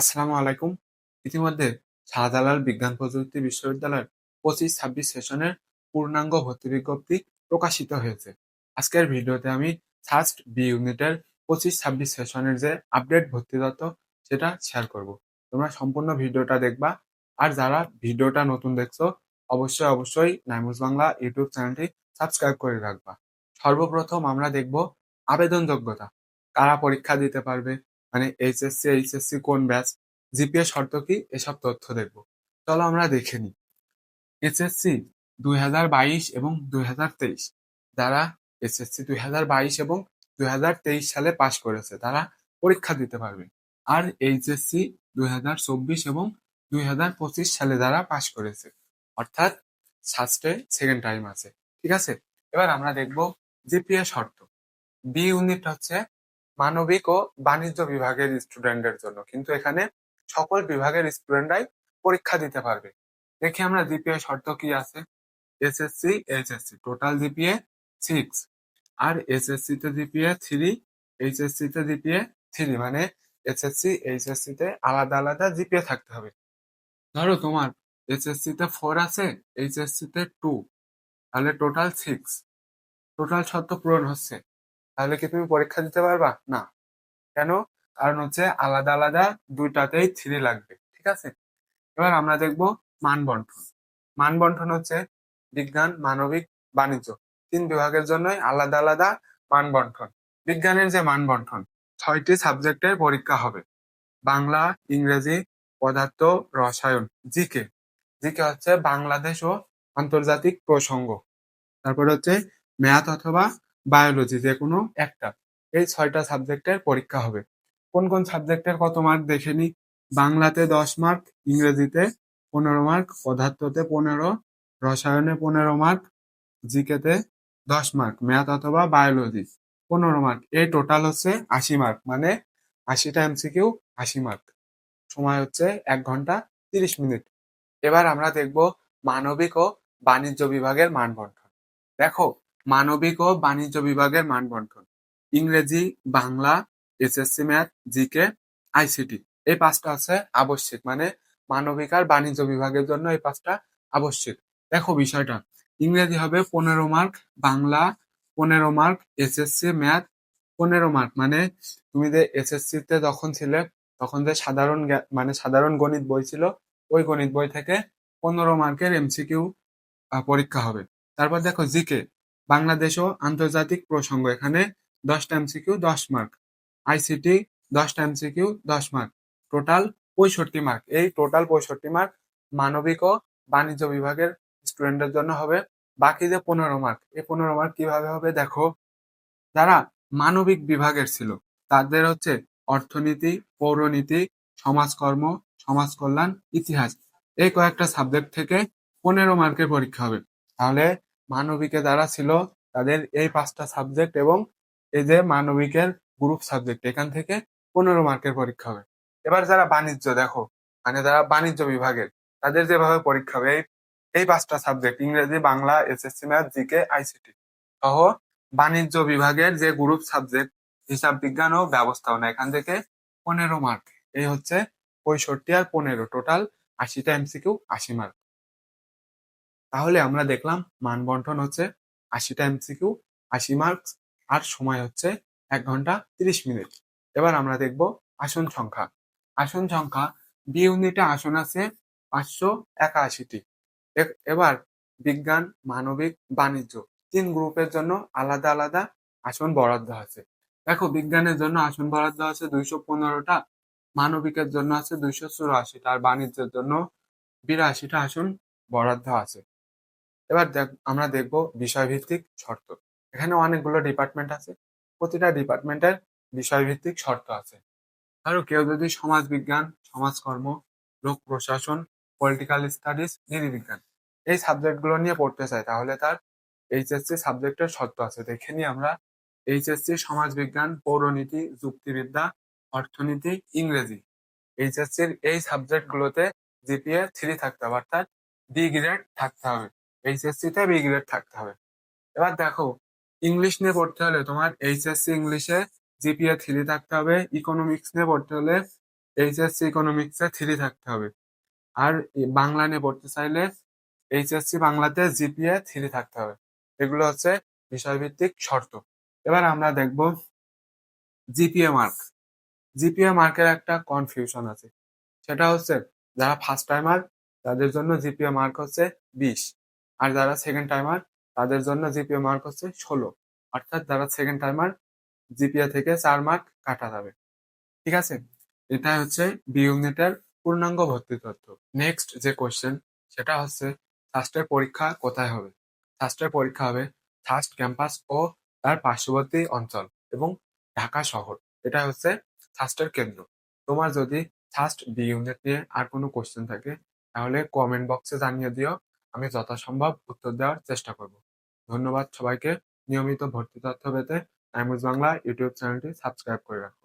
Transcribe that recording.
আসসালামু আলাইকুম। ইতিমধ্যে শাহজালাল বিজ্ঞান প্রযুক্তি বিশ্ববিদ্যালয়ের পঁচিশ ছাব্বিশ সেশনের পূর্ণাঙ্গ ভর্তি বিজ্ঞপ্তি প্রকাশিত হয়েছে। আজকের ভিডিওতে আমি ফার্স্ট বি ইউনিটের পঁচিশ ছাব্বিশ সেশনের যে আপডেট ভর্তি তথ্য সেটা শেয়ার করব। তোমরা সম্পূর্ণ ভিডিওটা দেখবা। আর যারা ভিডিওটা নতুন দেখছ, অবশ্যই অবশ্যই নাইমুস বাংলা ইউটিউব চ্যানেলটি সাবস্ক্রাইব করে রাখবা। সর্বপ্রথম আমরা দেখব আবেদন যোগ্যতা কারা পরীক্ষা দিতে পারবে? মানে এইচএসসি এইচএসসি কোন ব্যাচ জিপিএ শর্ত কি? এসব তথ্য দেখব। চলো আমরা দেখে নিই। এসএসসি দুই হাজার বাইশ এবং দুই হাজার তেইশ। যারা এসএসসি দুই হাজার বাইশ এবং দুই হাজার তেইশ সালে পাশ করেছে, তারা পরীক্ষা দিতে পারবে। আর এইচএসসি দুই হাজার চব্বিশ এবং দুই হাজার পঁচিশ সালে যারা পাশ করেছে, অর্থাৎ সাস্টে সেকেন্ড টাইম আছে। ঠিক আছে? এবার আমরা দেখব জিপিএ শর্ত। বি ইউনিট হচ্ছে মানবিক ও বাণিজ্য বিভাগের স্টুডেন্টদের জন্য। কিন্তু এখানে সকল বিভাগের স্টুডেন্টরাই পরীক্ষা দিতে পারবে। দেখি আমরা জিপিএ শর্ত কি আছে? SSC HSC total GPA six আর এসএসসি তে জিপিএ থ্রি এইচএসসি তে জিপিএ থ্রি মানে এসএসসি এইচএসসি তে আলাদা আলাদা জিপিএ থাকতে হবে। ধরো তোমার এসএসসি তে ফোর আছে এইচএসসি তে টু তাহলে টোটাল সিক্স টোটাল শর্ত পূরণ হচ্ছে। তাহলে কি তুমি পরীক্ষা দিতে পারবা? না। কেন? কারণ হচ্ছে আলাদা আলাদা দুইটাতেই থ্রি লাগবে, ঠিক আছে? এবার আমরা দেখব মান বন্টন। মান বন্টন হচ্ছে বিজ্ঞান, মানবিক, বাণিজ্য। তিন বিভাগের জন্যই আলাদা আলাদা মান বন্টন। বিজ্ঞানের যে মান বন্টন, ছয়টি সাবজেক্টের পরীক্ষা হবে। বাংলা, ইংরেজি, পদার্থ, রসায়ন, জিকে। জিকে হচ্ছে বাংলাদেশ ও আন্তর্জাতিক প্রসঙ্গ। তারপর হচ্ছে ম্যাথ অথবা বায়োলজি যে কোনো একটা। এই ছয়টা সাবজেক্টের পরীক্ষা হবে। কোন কোন সাবজেক্টের কত মার্ক দেখে নি বাংলাতে দশ মার্ক ইংরেজিতে পনেরো মার্ক পদার্থতে পনেরো, রসায়নে পনেরো মার্ক জিকেতে দশ মার্ক ম্যাথ অথবা বায়োলজি পনেরো মার্ক এই টোটাল হচ্ছে আশি মার্ক মানে আশিটা এমসিকিউ আশি মার্ক সময় হচ্ছে এক ঘণ্টা তিরিশ মিনিট। এবার আমরা দেখব মানবিক ও বাণিজ্য বিভাগের মান বন্টন দেখো মানবিক ও বাণিজ্য বিভাগের মান বন্টন ইংরেজি, Bangla, SSC, math, GK, ICT. এই পাঁচটা আছে আবশ্যিক মানে মানবিক আর বাণিজ্য বিভাগের জন্য এই পাঁচটা আবশ্যিক। দেখো বিষয়টা। ইংরেজি হবে পনেরো মার্ক, বাংলা পনেরো মার্ক, এসএসসি, ম্যাথ পনেরো মার্ক। মানে তুমি যে এসএসসি তে যখন ছিলে, তখন যে সাধারণ মানে সাধারণ গণিত বই ছিল, ওই গণিত বই থেকে পনেরো মার্কের এমসিকিউ পরীক্ষা হবে। তারপর দেখো জিকে। বাংলাদেশ ও আন্তর্জাতিক প্রসঙ্গ। এখানে দশটা এমসিকিউ, দশ মার্ক। আইসিটি দশটা এমসিকিউ, দশ মার্ক। টোটাল পঁয়ষট্টি মার্ক। এই টোটাল পঁয়ষট্টি মার্ক মানবিক ও বাণিজ্য বিভাগের স্টুডেন্টের জন্য হবে। বাকি যে পনেরো মার্ক, এই পনেরো মার্ক কীভাবে হবে দেখো? যারা মানবিক বিভাগের ছিল, তাদের হচ্ছে অর্থনীতি, পৌরনীতি, সমাজকর্ম সমাজ কল্যাণ ইতিহাস, এই কয়েকটা সাবজেক্ট থেকে পনেরো মার্কের পরীক্ষা হবে। তাহলে মানবিকে যারা ছিল তাদের এই পাঁচটা সাবজেক্ট এবং এই যে মানবিকের গ্রুপ সাবজেক্ট এখান থেকে পনেরো মার্কের পরীক্ষা হবে। এবার যারা বাণিজ্য, দেখো মানে যারা বাণিজ্য বিভাগের, তাদের যেভাবে পরীক্ষা হবে, এই এই পাঁচটা সাবজেক্ট ইংরেজি, Bangla SSC math GK ICT সহ বাণিজ্য বিভাগের যে গ্রুপ সাবজেক্ট হিসাব বিজ্ঞান ও ব্যবস্থাপনা, এখান থেকে পনেরো মার্ক। এই হচ্ছে পঁয়ষট্টি আর পনেরো টোটাল আশিটা এমসিকিউ আশি মার্ক। তাহলে আমরা দেখলাম মান বন্টন হচ্ছে আশিটা এমসিকিউ, আশি মার্কস, আর সময় হচ্ছে এক ঘণ্টা তিরিশ মিনিট। এবার আমরা দেখব আসন সংখ্যা। আসন সংখ্যা বি ইউনিটে আসন আছে পাঁচশো একাশিটি। এবার বিজ্ঞান, মানবিক, বাণিজ্য, তিন গ্রুপের জন্য আলাদা আলাদা আসন বরাদ্দ আছে। দেখো, বিজ্ঞানের জন্য আসন বরাদ্দ আছে দুইশো পনেরোটা, মানবিকের জন্য আছে দুইশো চুরাশিটা, আর বাণিজ্যের জন্য বিরাশিটা আসন বরাদ্দ আছে। এবার আমরা দেখব বিষয়ভিত্তিক শর্ত। এখানে অনেকগুলো ডিপার্টমেন্ট আছে, প্রতিটা ডিপার্টমেন্টের বিষয়ভিত্তিক শর্ত আছে। ধরো, কেউ যদি সমাজ বিজ্ঞান সমাজকর্ম, লোক প্রশাসন পলিটিক্যাল স্টাডিজ নৃবিজ্ঞান এই সাবজেক্টগুলো নিয়ে পড়তে চায়, তাহলে তার এইচএসসি সাবজেক্টের শর্ত আছে। দেখে নিই আমরা এইচএসসি সমাজবিজ্ঞান, পৌরনীতি, যুক্তিবিদ্যা, অর্থনীতি, ইংরেজি। এইচএসসির এই সাবজেক্টগুলোতে জিপিএ থ্রি থাকতে হবে, অর্থাৎ বি গ্রেড থাকতে হবে। এইচএসসি তে বি গ্রেড থাকতে হবে। এবার দেখো ইংলিশ নিয়ে পড়তে হলে তোমার এইচএসসি ইংলিশে জিপিএ থ্রি থাকতে হবে ইকোনমিক্স নিয়ে পড়তে হলে এইচএসসি ইকোনমিক্সে থ্রি থাকতে হবে। আর বাংলা নিয়ে পড়তে চাইলে এইচএসসি বাংলাতে জিপিএ থ্রি থাকতে হবে। এগুলো হচ্ছে বিষয়ভিত্তিক শর্ত। এবার আমরা দেখব জিপিএ মার্ক জিপিএ মার্কের একটা কনফিউশন আছে। সেটা হচ্ছে, যারা ফার্স্ট টাইমার তাদের জন্য জিপিএ মার্ক হচ্ছে বিশ। আর যারা সেকেন্ড টাইমার তাদের জন্য জিপিএ মার্ক হচ্ছে ষোলো। অর্থাৎ যারা সেকেন্ড টাইমার জিপিএ থেকে চার মার্ক কাটা যাবে। ঠিক আছে? এটা হচ্ছে বি ইউনিটের পূর্ণাঙ্গ ভর্তি তথ্য। নেক্সট যে কোশ্চেন সেটা হচ্ছে ফার্স্টের পরীক্ষা কোথায় হবে? ফার্স্টের পরীক্ষা হবে ফার্স্ট ক্যাম্পাস ও তার পার্শ্ববর্তী অঞ্চল এবং ঢাকা শহর। এটা হচ্ছে ফার্স্টের কেন্দ্র। তোমার যদি ফার্স্ট বি ইউনিট নিয়ে আর কোনো কোয়েশ্চেন থাকে, তাহলে কমেন্ট বক্সে জানিয়ে দিও। আমি যথাসম্ভব উত্তর দেওয়ার চেষ্টা করব। ধন্যবাদ সবাইকে। নিয়মিত ভর্তি তথ্য পেতে টাইমস বাংলা ইউটিউব চ্যানেলটি সাবস্ক্রাইব করে রাখো